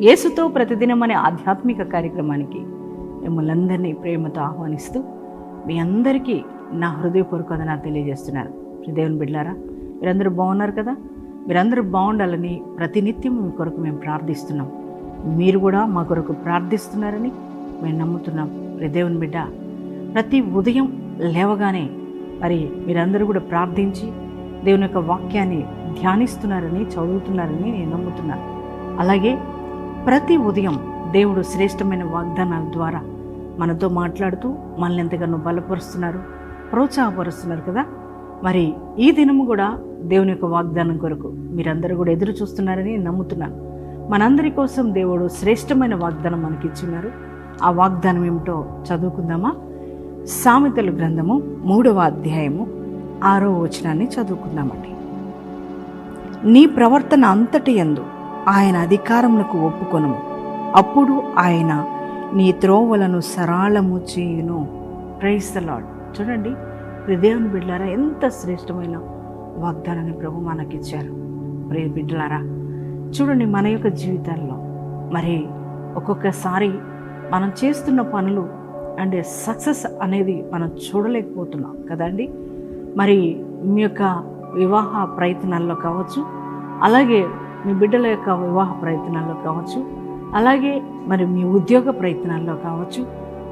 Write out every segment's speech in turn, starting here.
యేసుతో ప్రతిదినం అనే ఆధ్యాత్మిక కార్యక్రమానికి మిమ్మల్ని అందరినీ ప్రేమతో ఆహ్వానిస్తూ మీ అందరికీ నా హృదయపూర్వక నాకు తెలియజేస్తున్నాను దేవుని బిడ్డారా మీరందరూ బాగున్నారు కదా? మీరందరూ బాగుండాలని ప్రతినిత్యం మీ కొరకు మేము ప్రార్థిస్తున్నాం. మీరు కూడా మా కొరకు ప్రార్థిస్తున్నారని మేము నమ్ముతున్నాం. దేవుని బిడ్డ ప్రతి ఉదయం లేవగానే మరి మీరందరూ కూడా ప్రార్థించి దేవుని యొక్క వాక్యాన్ని ధ్యానిస్తున్నారని చదువుతున్నారని నేను నమ్ముతున్నాను అలాగే ప్రతి ఉదయం దేవుడు శ్రేష్టమైన వాగ్దానాల ద్వారా మనతో మాట్లాడుతూ మనల్ని ఎంతగానో బలపరుస్తున్నారు ప్రోత్సాహపరుస్తున్నారు కదా? మరి ఈ దినము కూడా దేవుని యొక్క వాగ్దానం కొరకు మీరందరూ కూడా ఎదురు చూస్తున్నారని నమ్ముతున్నాను. మనందరి కోసం దేవుడు శ్రేష్టమైన వాగ్దానం మనకి ఇచ్చిన్నారు ఆ వాగ్దానం ఏమిటో చదువుకుందామా? సామెతల గ్రంథము మూడవ అధ్యాయము ఆరో వచనాన్ని చదువుకుందామండి. నీ ప్రవర్తన అంతటి ఎందు ఆయన అధికారములకు ఒప్పుకొను అప్పుడు ఆయన నీ త్రోవలను సరాళము చేయును. ప్రైస్ లాడ్ చూడండి హృదయం బిడ్డలారా ఎంత శ్రేష్టమైన వాగ్దానాన్ని ప్రభు మనకిచ్చారు. ప్రియ బిడ్డలారా చూడండి మన యొక్క జీవితాల్లో మరి ఒక్కొక్కసారి మనం చేస్తున్న పనులు అంటే సక్సెస్ అనేది మనం చూడలేకపోతున్నాం కదండి. మరి మీ యొక్క వివాహ ప్రయత్నాల్లో కావచ్చు అలాగే మీ బిడ్డల యొక్క వివాహ ప్రయత్నాల్లో కావచ్చు అలాగే మరి మీ ఉద్యోగ ప్రయత్నాల్లో కావచ్చు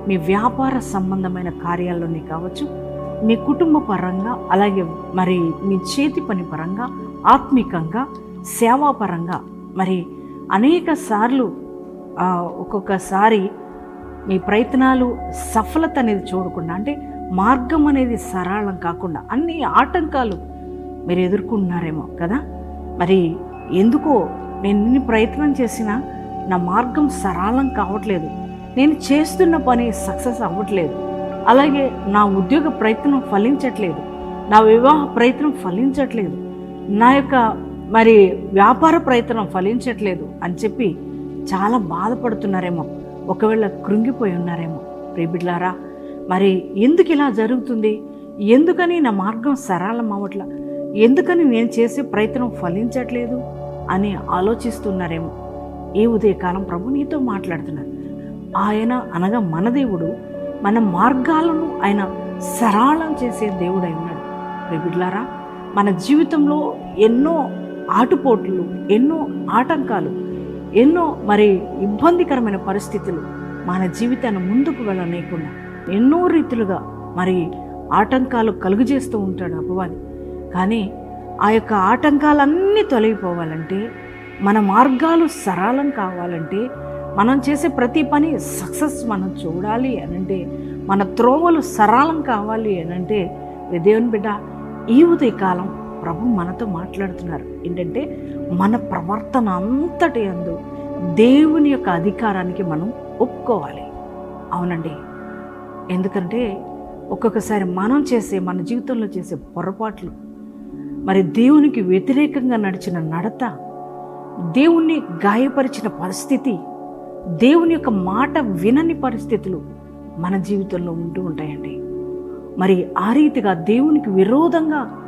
మీ వ్యాపార సంబంధమైన కార్యాల్లోనే కావచ్చు మీ కుటుంబ పరంగా అలాగే మరి మీ చేతి పని పరంగా ఆత్మికంగా సేవాపరంగా మరి అనేక సార్లు ఒక్కొక్కసారి మీ ప్రయత్నాలు సఫలత అనేది చూడకుండా అంటే మార్గం అనేది సరళం కాకుండా అన్ని ఆటంకాలు మీరు ఎదుర్కొంటున్నారేమో కదా? మరి ఎందుకో నేను ఎన్ని ప్రయత్నం చేసినా నా మార్గం సరళం కావట్లేదు. నేను చేస్తున్న పని సక్సెస్ అవ్వట్లేదు. అలాగే నా ఉద్యోగ ప్రయత్నం ఫలించట్లేదు. నా వివాహ ప్రయత్నం ఫలించట్లేదు. నా యొక్క మరి వ్యాపార ప్రయత్నం ఫలించట్లేదు అని చెప్పి చాలా బాధపడుతున్నారేమో. ఒకవేళ కృంగిపోయి ఉన్నారేమో. ప్రేబిడ్లారా మరి ఎందుకు ఇలా జరుగుతుంది? ఎందుకని నా మార్గం సరళం అవ్వట్లా? ఎందుకని నేను చేసే ప్రయత్నం ఫలించట్లేదు? అని ఆలోచిస్తున్నారేమో. ఏ ఉదయకాలం ప్రభు నీతో మాట్లాడుతున్నారు? ఆయన అనగా మన దేవుడు మన మార్గాలను ఆయన సరళం చేసే దేవుడై ఉన్నాడు. ప్రియబిడ్లారా మన జీవితంలో ఎన్నో ఆటుపోట్లు ఎన్నో ఆటంకాలు ఎన్నో మరి ఇబ్బందికరమైన పరిస్థితులు మన జీవితాన్ని ముందుకు వెళ్ళనీయకుండా ఎన్నో రీతులుగా మరి ఆటంకాలు కలుగజేస్తూ ఉంటాడు అపవాది. కానీ ఆ యొక్క ఆటంకాలన్నీ తొలగిపోవాలంటే మన మార్గాలు సరళం కావాలంటే మనం చేసే ప్రతి పని సక్సెస్ మనం చూడాలి అనంటే మన త్రోవలు సరళం కావాలి అనంటే దేవుని బిడ్డ ఈ ఉదయకాలం ప్రభు మనతో మాట్లాడుతున్నారు. ఏంటంటే మన ప్రవర్తన అంతటి అందు దేవుని యొక్క అధికారానికి మనం ఒప్పుకోవాలి. అవునండి. ఎందుకంటే ఒక్కొక్కసారి మనం చేసే మన జీవితంలో చేసే పొరపాట్లు మరి దేవునికి వ్యతిరేకంగా నడిచిన నడత దేవుణ్ణి గాయపరిచిన పరిస్థితి దేవుని యొక్క మాట వినని పరిస్థితులు మన జీవితంలో ఉంటూ ఉంటాయండి. మరి ఆ రీతిగా దేవునికి విరోధంగా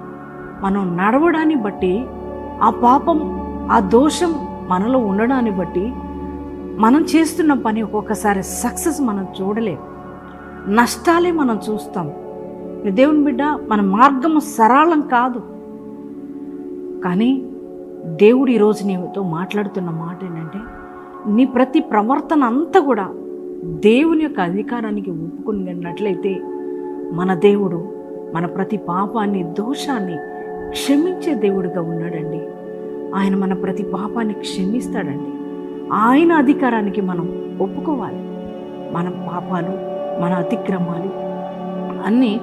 మనం నడవడాన్ని బట్టి ఆ పాపం ఆ దోషం మనలో ఉండడాన్ని బట్టి మనం చేస్తున్న పని ఒక్కొక్కసారి సక్సెస్ మనం చూడలేం. నష్టాలే మనం చూస్తాం. దేవుని బిడ్డ మన మార్గం సరళం కాదు. కానీ దేవుడు ఈరోజు నీతో మాట్లాడుతున్న మాట ఏంటంటే నీ ప్రతి ప్రవర్తన అంతా కూడా దేవుని యొక్క అధికారానికి ఒప్పుకున్నట్లయితే మన దేవుడు మన ప్రతి పాపాన్ని దోషాన్ని క్షమించే దేవుడిగా ఉన్నాడండి. ఆయన మన ప్రతి పాపాన్ని క్షమిస్తాడండి. ఆయన అధికారానికి మనం ఒప్పుకోవాలి. మన పాపాలు మన అతిక్రమాలు అన్నీ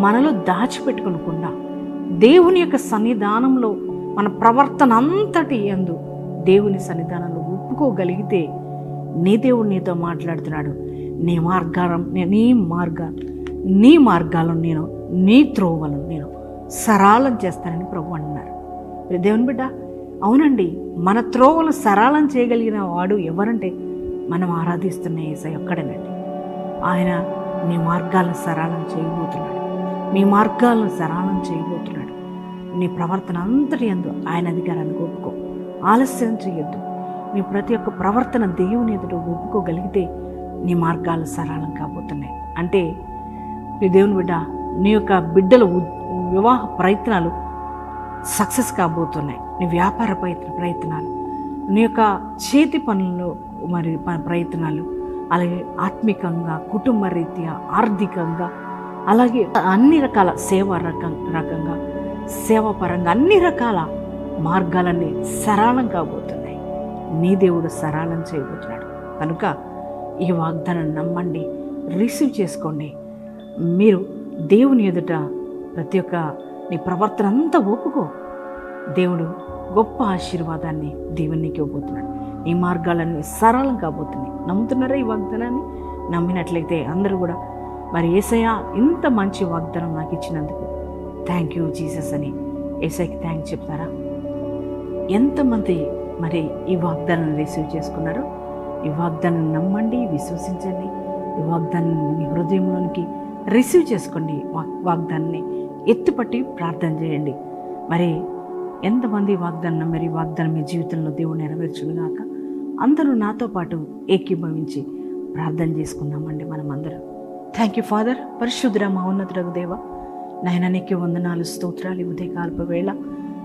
మనలో దాచిపెట్టుకోకుండా దేవుని యొక్క సన్నిధానంలో మన ప్రవర్తన అంతటి ఎందు దేవుని సన్నిధానంలో ఒప్పుకోగలిగితే నీ దేవుడు నీతో మాట్లాడుతున్నాడు. నీ మార్గాలం నీ మార్గ నీ మార్గాలను నేను నీ త్రోవలను నేను సరళం చేస్తానని ప్రభు అంటున్నారు. దేవుని బిడ్డ అవునండి మన త్రోవలు సరళం చేయగలిగిన వాడు ఎవరంటే మనం ఆరాధిస్తున్న ఏసై ఒక్కడేనండి. ఆయన నీ మార్గాలను సరళం చేయబోతున్నాడు. మీ మార్గాలను సరళం చేయబోతున్నాడు. నీ ప్రవర్తన అంతటి ఎందు ఆయన అధికారాన్ని ఒప్పుకో ఆలస్యం చేయొద్దు. నీ ప్రతి ఒక్క ప్రవర్తన దేవుని ఎదుట ఒప్పుకోగలిగితే నీ మార్గాలు సరళం కాబోతున్నాయి. అంటే నీ దేవుని బిడ్డ నీ యొక్క బిడ్డల ఉ- వివాహ ప్రయత్నాలు సక్సెస్ కాబోతున్నాయి. నీ వ్యాపార ప్రయత్న ప్రయత్నాలు నీ యొక్క చేతి పనుల్లో మరి ప- ప్రయత్నాలు అలాగే ఆత్మికంగా కుటుంబ రీత్యా ఆర్థికంగా అలాగే అన్ని రకాల సేవా రకం రకంగా సేవాపరంగా అన్ని రకాల మార్గాలన్నీ సరళం కాబోతున్నాయి. నీ దేవుడు సరళం చేయబోతున్నాడు. కనుక ఈ వాగ్దానం నమ్మండి రిసీవ్ చేసుకోండి. మీరు దేవుని ఎదుట ప్రతి ఒక్క నీ ప్రవర్తన అంతా ఒప్పుకో. దేవుడు గొప్ప ఆశీర్వాదాన్ని దేవునికి ఇవ్వబోతున్నాడు. ఈ మార్గాలన్నీ సరళం కాబోతున్నాయి. నమ్ముతున్నారా ఈ వాగ్దానాన్ని? నమ్మినట్లయితే అందరూ కూడా మరి ఏసయ్య ఇంత మంచి వాగ్దానం నాకు ఇచ్చినందుకు. థ్యాంక్ యూ జీసస్ అని ఏసైకి థ్యాంక్ చెప్తారా? ఎంతమంది మరి ఈ వాగ్దానాన్ని రిసీవ్ చేసుకున్నారో ఈ వాగ్దానం నమ్మండి విశ్వసించండి ఈ వాగ్దానాన్ని మీ హృదయంలోనికి రిసీవ్ చేసుకోండి వాగ్దానాన్ని ఎత్తుపట్టి ప్రార్థన చేయండి. మరి ఎంతమంది వాగ్దానం మరి వాగ్దానం మీ జీవితంలో దేవుడు నెరవేర్చునుగాక అందరూ నాతో పాటు ఏకీభవించి ప్రార్థన చేసుకుందామండి మనం థ్యాంక్ యూ ఫాదర్ పరిశుద్ర మా ఉన్నతులకు దేవ నాయన నీకే వందనాలు స్తోత్రాలు ఉదయకాల్ప వేళ.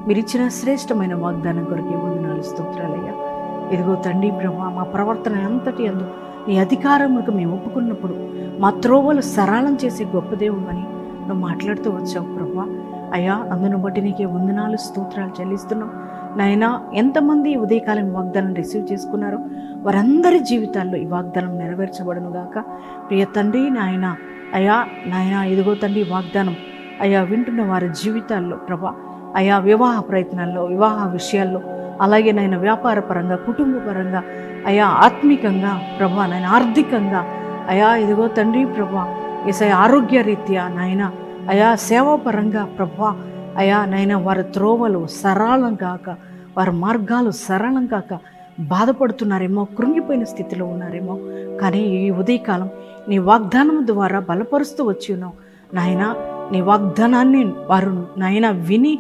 మీరు ఇచ్చిన శ్రేష్టమైన వాగ్దానం కొరకే వందనాలు స్తోత్రాలయ్యా ఇదిగో తండ్రి బ్రహ్మ మా ప్రవర్తన అంతటి అందు నీ అధికారములకు మేము ఒప్పుకున్నప్పుడు మా త్రోవలు సరళం చేసే గొప్ప దేవుడు అని నువ్వు మాట్లాడుతూ వచ్చావు ప్రభా. అయ్యా అందును బట్టి నీకే వందనాలు స్తోత్రాలు చెల్లిస్తున్నాం. నాయనా ఎంతమంది ఈ ఉదయకాలం వాగ్దానం రిసీవ్ చేసుకున్నారో వారందరి జీవితాల్లో ఈ వాగ్దానం నెరవేర్చబడను గాక. ప్రియ తండ్రి నాయన అయ్యా నాయన ఇదిగో తండ్రి వాగ్దానం. అయా వింటున్న వారి జీవితాల్లో ప్రభా అయా వివాహ ప్రయత్నాల్లో వివాహ విషయాల్లో అలాగే నాయన వ్యాపార పరంగా కుటుంబ పరంగా అయా ఆత్మికంగా ప్రభా నాయన ఆర్థికంగా అయా ఇదిగో తండ్రి ప్రభా ఏసై ఆరోగ్య రీత్యా నాయన అయా సేవాపరంగా ప్రభా అయా నైనా వారి త్రోవలు సరళం కాక వారి మార్గాలు సరళం కాక బాధపడుతున్నారేమో కృంగిపోయిన స్థితిలో ఉన్నారేమో. కానీ ఈ ఉదయకాలం నీ వాగ్దానం ద్వారా బలపరుస్తూ వచ్చి ఉన్నావు నాయన నీ వాగ్దానాన్ని వారు నాయన విని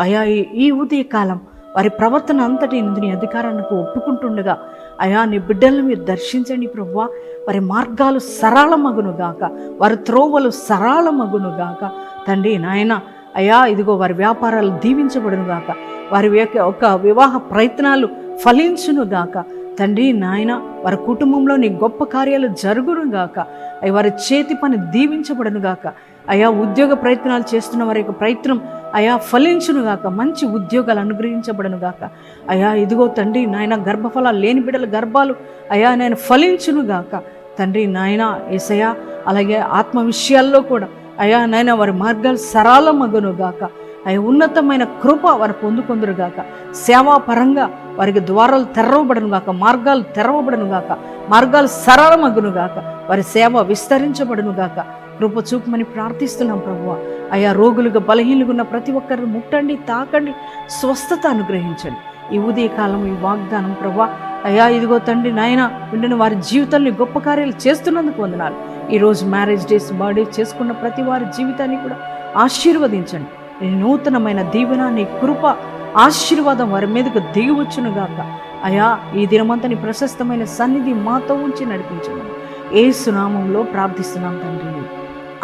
అయా ఈ- ఈ ఉదయకాలం వారి ప్రవర్తన అంతటి నీ అధికారానికి ఒప్పుకుంటుండగా అయా నీ బిడ్డలను మీరు దర్శించండి ప్రభువా. వారి మార్గాలు సరళమగునుగాక వారి త్రోవలు సరళమగునుగాక తండ్రి నాయన అయ్యా ఇదిగో వారి వ్యాపారాలు దీవించబడును గాక. వారి యొక్క ఒక వివాహ ప్రయత్నాలు ఫలించును గాక. తండ్రి నాయన వారి కుటుంబంలో నీ గొప్ప కార్యాలు జరుగును గాక. అవి వారి చేతి పని దీవించబడునుగాక అయా ఉద్యోగ ప్రయత్నాలు చేస్తున్న వారి యొక్క ప్రయత్నం అయా ఫలించును గాక. మంచి ఉద్యోగాలు అనుగ్రహించబడునుగాక అయా ఇదిగో తండ్రి నాయన గర్భఫలాలు లేని బిడ్డల గర్భాలు అయా నేను ఫలించునుగాక తండ్రి నాయన ఏసయా అలాగే ఆత్మ విషయాల్లో కూడా అయ్యా నాయన వారి మార్గాలు సరళమగునుగాక అవి ఉన్నతమైన కృప వారు పొందుకొందురుగాక సేవా పరంగా వారికి ద్వారాలు తెరవబడను గాక మార్గాలు తెరవబడను గాక మార్గాలు సరళమగును గాక. వారి సేవ విస్తరించబడును గాక. కృప చూపమని ప్రార్థిస్తున్నాం ప్రభువ. అయా రోగులుగా బలహీనులుగా ఉన్న ప్రతి ఒక్కరిని ముట్టండి తాకండి స్వస్థత అనుగ్రహించండి. ఈ ఉదయకాలం ఈ వాగ్దానం ప్రభా అయ్యా ఇదిగో తండ్రి నాయన విండిన వారి జీవితాన్ని గొప్ప కార్యాలు చేస్తున్నందుకు వందనాలు. ఈరోజు మ్యారేజ్ డేస్ బర్త్డే చేసుకున్న ప్రతి వారి జీవితాన్ని కూడా ఆశీర్వదించండి. నీ నూతనమైన దీవెన నీ కృప ఆశీర్వాదం వారి మీదకు దిగివచ్చునుగాక అయా ఈ దినమంతా నీ ప్రశస్తమైన సన్నిధి మాతో ఉంచి నడిపించమని ఏ సునామంలో ప్రార్థిస్తున్నాం తండ్రి.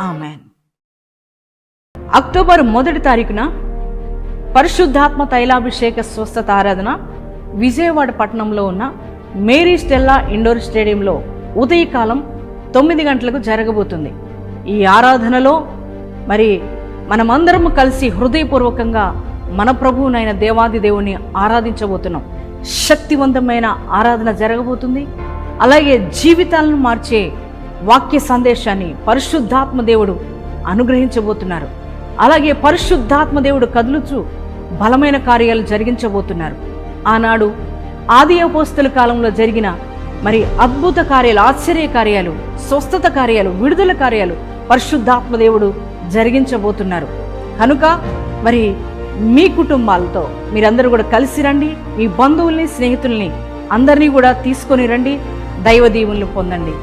ఆమెన్. అక్టోబర్ మొదటి తారీఖున పరిశుద్ధాత్మ తైలాభిషేక స్వస్థత ఆరాధన విజయవాడ పట్టణంలో ఉన్న మేరీ స్టెల్లా ఇండోర్ స్టేడియంలో ఉదయకాలం తొమ్మిది గంటలకు జరగబోతుంది. ఈ ఆరాధనలో మరి మనమందరం కలిసి హృదయపూర్వకంగా మన ప్రభువునైన దేవాది దేవుని ఆరాధించబోతున్నాం. శక్తివంతమైన ఆరాధన జరగబోతుంది. అలాగే జీవితాలను మార్చే వాక్య సందేశాన్ని పరిశుద్ధాత్మ దేవుడు అనుగ్రహించబోతున్నారు. అలాగే పరిశుద్ధాత్మ దేవుడు కదులుచు బలమైన కార్యాలు జరిగించబోతున్నారు. ఆనాడు ఆది అపోస్తుల కాలంలో జరిగిన మరి అద్భుత కార్యాలు ఆశ్చర్య కార్యాలు స్వస్థత కార్యాలు విడుదల కార్యాలు పరిశుద్ధాత్మదేవుడు జరిగించబోతున్నారు. కనుక మరి మీ కుటుంబాలతో మీరందరూ కూడా కలిసి రండి మీ బంధువుల్ని స్నేహితుల్ని అందరినీ కూడా తీసుకొని రండి దైవ దీవుల్ని పొందండి.